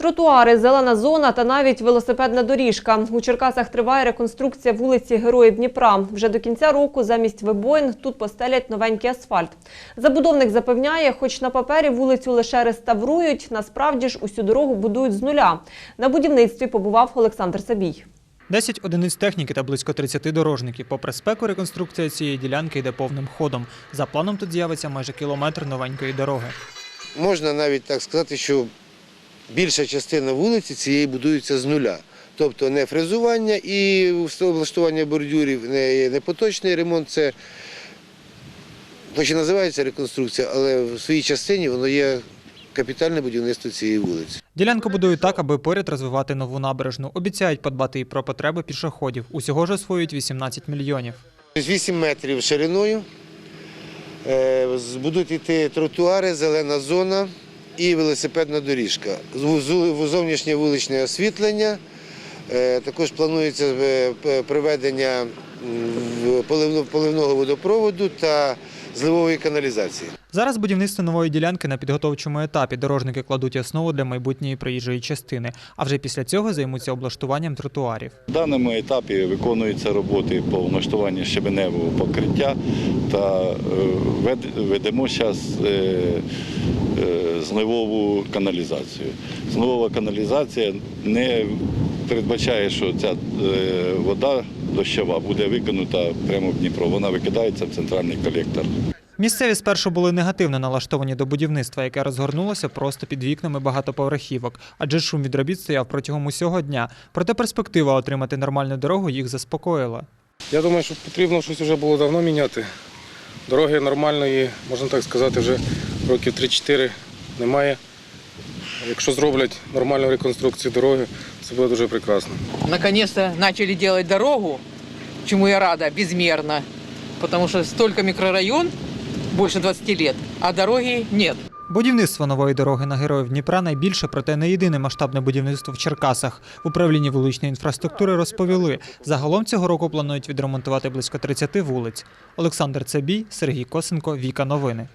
Тротуари, зелена зона та навіть велосипедна доріжка. У Черкасах триває реконструкція вулиці Героїв Дніпра. Вже до кінця року замість вибоїн тут постелять новенький асфальт. Забудовник запевняє, хоч на папері вулицю лише реставрують, насправді ж усю дорогу будують з нуля. На будівництві побував Олександр Сабій. 10 одиниць техніки та близько 30 дорожників. Попри спеку, реконструкція цієї ділянки йде повним ходом. За планом тут з'явиться майже кілометр новенької дороги. Можна навіть так сказати, що більша частина вулиці цієї будується з нуля. Тобто не фрезування і облаштування бордюрів, не, поточний ремонт, це хоч і називається реконструкція, але в своїй частині воно є капітальне будівництво цієї вулиці. Ділянку будують так, аби поряд розвивати нову набережну. Обіцяють подбати і про потреби пішоходів. Усього ж освоюють 18 мільйонів. 8 метрів шириною. Е, Будуть йти тротуари, зелена зона і велосипедна доріжка. Зовнішнє вуличне освітлення. Е, Також планується е, приведення поливного водопроводу та зливової каналізації. Зараз будівництво нової ділянки на підготовчому етапі. Дорожники кладуть основу для майбутньої проїжджої частини, а вже після цього займуться облаштуванням тротуарів. В даному етапі виконуються роботи по влаштуванню щебеневого покриття та е, ведемо зараз зливову каналізацію. Зливова каналізація не передбачає, що ця е, вода дощова буде викинута прямо в Дніпро. Вона викидається в центральний колектор. Місцеві спершу були негативно налаштовані до будівництва, яке розгорнулося просто під вікнами багатоповерхівок, адже шум від робіт стояв протягом усього дня. Проте перспектива отримати нормальну дорогу їх заспокоїла. Я думаю, що потрібно щось вже було давно міняти. Дороги нормальної, можна так сказати, вже років 3-4 немає. Якщо зроблять нормальну реконструкцію дороги, це буде дуже прекрасно. Наконец-то начали делать дорогу, чему я рада безмерно, потому что столько микрорайон, больше 20 лет, а дороги нет. Будівництво нової дороги на героїв Дніпра найбільше, проте не єдине масштабне будівництво в Черкасах. В управлінні вуличної інфраструктури розповіли, загалом цього року планують відремонтувати близько 30 вулиць. Олександр Цебій, Сергій Косенко, Віка Новини.